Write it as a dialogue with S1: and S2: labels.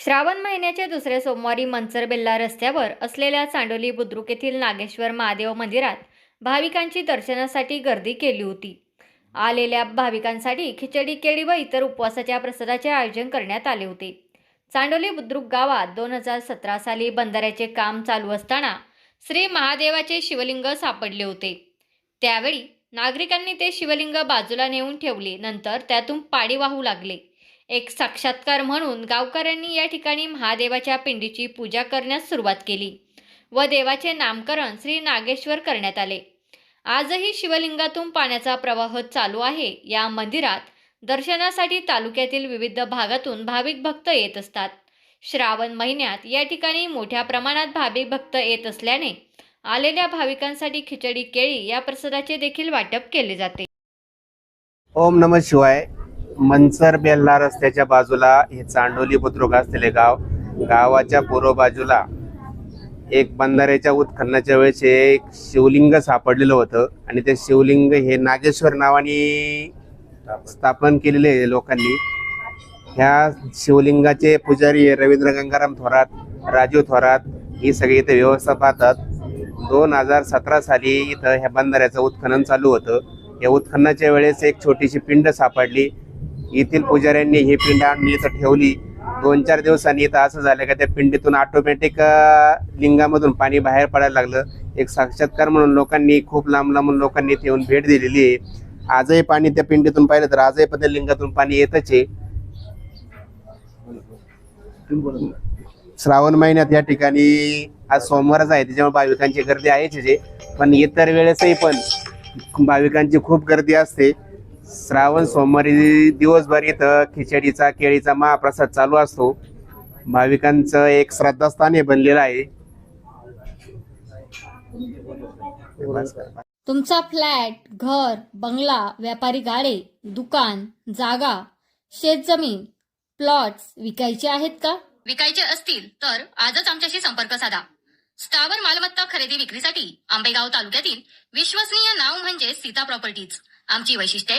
S1: श्रावण महिन्याच्या दुसऱ्या सोमवारी मंचर बेल्ला रस्त्यावर असलेल्या चांडोली बुद्रुक येथील नागेश्वर महादेव मंदिरात भाविकांची दर्शनासाठी गर्दी केली होती. आलेल्या भाविकांसाठी खिचडी केळी व इतर उपवासाच्या प्रसादाचे आयोजन करण्यात आले होते. चांडोली बुद्रुक गावात दोन हजार सतरा साली बंधाऱ्याचे काम चालू असताना श्री महादेवाचे शिवलिंग सापडले होते. त्यावेळी नागरिकांनी ते शिवलिंग बाजूला नेऊन ठेवले नंतर त्यातून पाणी वाहू लागले. एक साक्षात्कार म्हणून गावकऱ्यांनी या ठिकाणी महादेवाच्या पिंडीची पूजा करण्यास सुरुवात केली व देवाचे नामकरण श्री नागेश्वर करण्यात आले. आजही शिवलिंगातून पाण्याचा प्रवाह चालू आहे. या मंदिरात दर्शनासाठी तालुक्यातील विविध भागातून भाविक भक्त येत असतात. श्रावण महिन्यात या ठिकाणी मोठ्या प्रमाणात भाविक भक्त येत असल्याने आलेल्या भाविकांसाठी खिचडी केळी या प्रसादाचे देखील वाटप केले जाते.
S2: ओम नम शिवाय. मनसर बेल्ला रस्त्याच्या बाजूला हे चांडोली बुद्रुक असलेले गाव गावाच्या पूर्व बाजूला एक बंधाऱ्याच्या उत्खननाच्या वेळेस एक शिवलिंग सापडलेलं होतं आणि ते शिवलिंग हे नागेश्वर नावाने स्थापन केलेले लोकांनी. ह्या शिवलिंगाचे पुजारी रवींद्र गंगाराम थोरात राजू थोरात ही सगळी इथे व्यवस्था पाहतात. दोन हजार सतरा साली इथं ह्या बंधाऱ्याचं उत्खनन चालू होतं. या उत्खननाच्या वेळेस एक छोटीशी पिंड सापडली. येथील पुजाऱ्यांनी ही पिंड आणून इथं ठेवली. दोन चार दिवसांनी इथं असं झालं का त्या पिंडीतून ऑटोमॅटिक लिंगामधून पाणी बाहेर पडायला लागलं. एक साक्षात्कार म्हणून लोकांनी खूप लांब लांबून लोकांनी इथे येऊन भेट दिलेली आहे. आजही पाणी त्या पिंडीतून पाहिलं तर आजही पण त्या लिंगातून पाणी येतच आहे. श्रावण महिन्यात या ठिकाणी आज सोमवारच आहे त्याच्यामुळे भाविकांची गर्दी आहेच आहे. पण इतर वेळेसही पण भाविकांची खूप गर्दी असते. श्रावण सोमवारी दिवसभर इथं खिचडीचा केळीचा महाप्रसाद चालू असतो. भाविकांचं एक श्रद्धास्थान हे बनलेलं आहे.
S1: तुमचा फ्लॅट घर बंगला व्यापारी गाडे दुकान जागा शेतजमीन प्लॉट्स विकायचे आहेत का? विकायचे असतील तर आजच आमच्याशी संपर्क साधा. स्थावर मालमत्ता खरेदी विक्रीसाठी आंबेगाव तालुक्यातील विश्वसनीय नाव म्हणजे सीता प्रॉपर्टीज. आमची वैशिष्ट्ये